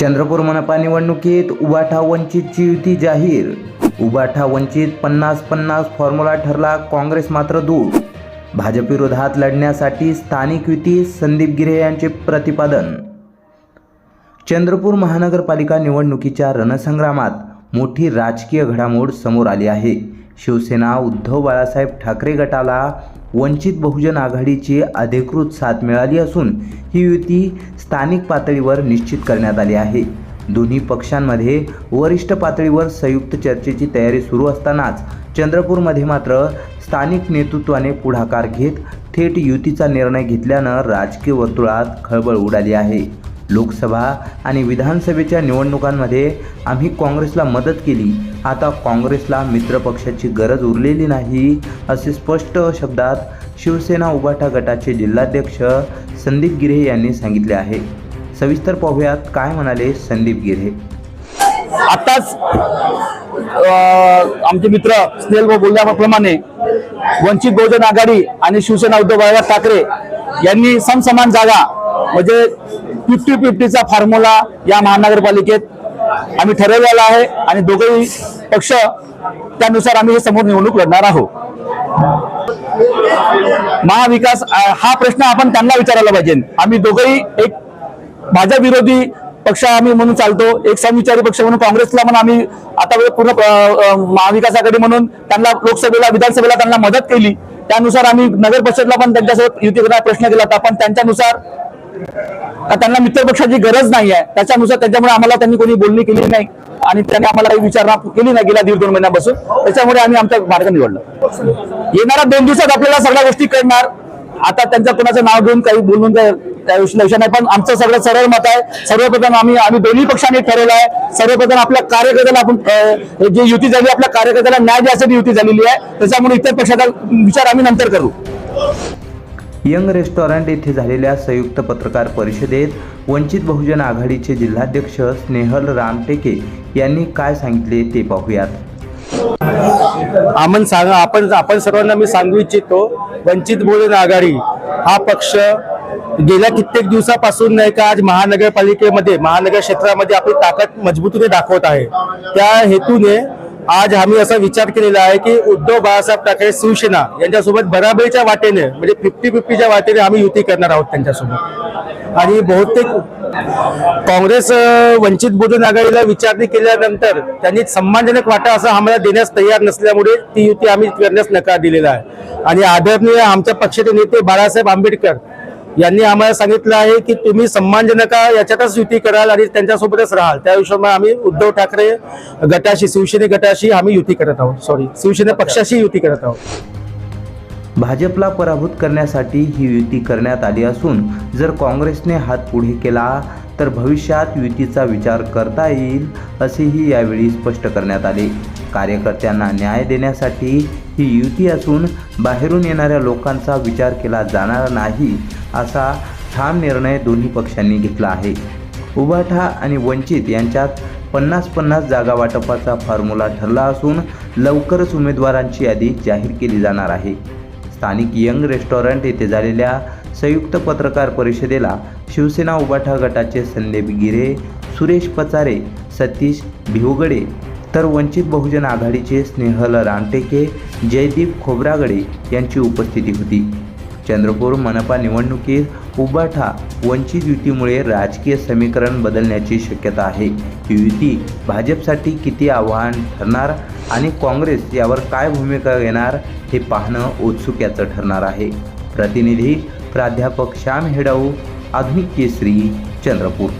चंद्रपूर मनपा निवडणुकीत उबाठा वंचितची युती जाहीर. उबाठा वंचित पन्नास पन्नास फॉर्म्युला ठरला काँग्रेस मात्र दूर. भाजपविरोधात लढण्यासाठी स्थानिक युती संदीप गिरे यांचे प्रतिपादन. चंद्रपूर महानगरपालिका निवडणुकीच्या रणसंग्रामात मोठी राजकीय घडामोड समोर आली आहे. शिवसेना उद्धव बाळासाहेब ठाकरे गटाला वंचित बहुजन आघाडीची अधिकृत साथ मिळाली असून ही युती स्थानिक पातळीवर निश्चित करण्यात आली आहे. दोन्ही पक्षांमध्ये वरिष्ठ पातळीवर संयुक्त चर्चेची तयारी सुरू असतानाच चंद्रपूरमध्ये मात्र स्थानिक नेतृत्वाने पुढाकार घेत थेट युतीचा निर्णय घेतल्यानं राजकीय वर्तुळात खळबळ उडाली आहे. लोकसभा आणि विधानसभेच्या निवडणुकांमध्ये आम्ही काँग्रेसला मदत केली. आता काँग्रेसला मित्रपक्षाची गरज उरलेली नाही असे स्पष्ट शब्दात शिवसेना उभाटा गटाचे जिल्हाध्यक्ष संदीप गिरे यांनी सांगितले आहे. सविस्तर पाहूयात काय म्हणाले संदीप गिरे. आताच आमचे मित्र स्नेल भाऊ बोलल्याप्रमाणे वंचित बहुजन आघाडी आणि शिवसेना उद्धव बाळासाहेब ठाकरे यांनी समसमान जागा म्हणजे फिफ्टी फिफ्टीचा फॉर्म्युला या महानगरपालिकेत आम्ही ठरवलेला आहे आणि दोघेही पक्ष त्यानुसार आम्ही हे समोर निवडणूक लढणार आहोत. महाविकास हा प्रश्न आपण त्यांना विचारायला पाहिजे. आम्ही दोघेही एक भाजप विरोधी पक्ष आम्ही म्हणून चालतो एक समविचारी पक्ष म्हणून काँग्रेसला पण आम्ही आता पूर्ण महाविकासाकडे महाविकास आघाडी म्हणून त्यांना लोकसभेला विधानसभेला त्यांना मदत केली. त्यानुसार आम्ही नगर परिषदला पण त्यांच्यासोबत युती प्रश्न केला होता पण त्यांच्यानुसार त्यांना मित्रपक्षाची गरज नाही आहे त्याच्यानुसार त्याच्यामुळे आम्हाला त्यांनी कोणी बोलणी केली नाही. आणि त्यांनी आम्हाला काही विचारणा केली नाही गेल्या दीड दोन महिन्यापासून. त्याच्यामुळे आम्ही आमचा मार्ग निवडला. येणाऱ्या दोन दिवसात आपल्याला सगळ्या गोष्टी कळणार. आता त्यांचं कोणाचं नाव घेऊन काही बोलून काय त्या विषय नाही पण आमचं सगळं सरळ मत आहे. सर्वप्रथम आम्ही आम्ही दोन्ही पक्षांनी ठरवलं आहे. सर्वप्रथम आपल्या कार्यकर्त्याला आपण जी युती झाली आपल्या कार्यकर्त्याला न्याय द्यायसाठी युती झालेली आहे. त्याच्यामुळे इतर पक्षाचा विचार आम्ही नंतर करू. यंग रेस्टॉरंट येथे झालेल्या संयुक्त पत्रकार परिषदेत वंचित बहुजन आघाडीचे जिल्हाध्यक्ष स्नेहल रामटेके यांनी काय सांगितले ते पाहूयात. आम्ही सांगा आपण आपण सर्वांना मी सांगू इच्छितो वंचित बहुजन आघाडी हा पक्ष गेल्या कित्येक दिवसापासून नाही का आज महानगरपालिकेमध्ये महानगर क्षेत्रामध्ये आपली ताकद मजबूतीने दाखवत आहे. त्या हेतूने आज आम्ही असा विचार केलेला आहे की उद्धव बाळासाहेब ठाकरे शिवसेना यांच्यासोबत बराबरीच्या वाटेने म्हणजे फिफ्टी फिफ्टीच्या वाटेने आम्ही युती करणार आहोत त्यांच्यासोबत. आणि बहुतेक काँग्रेस वंचित बहुजन आघाडीला विचारणी केल्यानंतर त्यांनी सन्मानजनक वाटा असा आम्हाला देण्यास तयार नसल्यामुळे ती युती आम्ही करण्यास नकार दिलेला आहे. आणि आदरणीय आमच्या पक्षाचे नेते बाळासाहेब आंबेडकर यांनी आम्हाला सांगितलं आहे की तुम्ही सन्मानजनक याच्यातच युती कराल आणि त्यांच्यासोबतच राहाल. त्या हिशोबाने आम्ही उद्धव ठाकरे गटाशी शिवसेने गटाशी आम्ही युती करत आहोत. सॉरी शिवसेना पक्षाशी युती करत आहोत. भाजपला पराभूत करण्यासाठी ही युती करण्यात आली असून जर काँग्रेसने हात पुढे केला तर भविष्यात युतीचा विचार करता येईल असेही यावेळी स्पष्ट करण्यात आले. कार्यकर्त्यांना न्याय देण्यासाठी ही युती असून बाहेरून येणाऱ्या लोकांचा विचार केला जाणार नाही असा ठाम निर्णय दोन्ही पक्षांनी घेतला आहे. उबाठा आणि वंचित यांच्यात पन्नास पन्नास जागा वाटपाचा फॉर्म्युला ठरला असून लवकरच उमेदवारांची यादी जाहीर केली जाणार आहे. स्थानिक यंग रेस्टॉरंट येथे झालेल्या संयुक्त पत्रकार परिषदेला शिवसेना उबाठा गटाचे संदीप गिरे सुरेश पचारे सतीश भिवगडे तर वंचित बहुजन आघाडीचे स्नेहल रामटेके जयदीप खोब्रागडे यांची उपस्थिती होती. चंद्रपूर मनपा निवडणुकीत उबाठा वंचित युतीमुळे राजकीय समीकरण बदलण्याची शक्यता आहे. ही युती भाजपसाठी किती आव्हान ठरणार आणि काँग्रेस यावर काय भूमिका घेणार हे पाहणं औत्सुक्याचं ठरणार आहे. प्रतिनिधी प्राध्यापक श्याम हेडाऊ आधुनिक केसरी चंद्रपूर.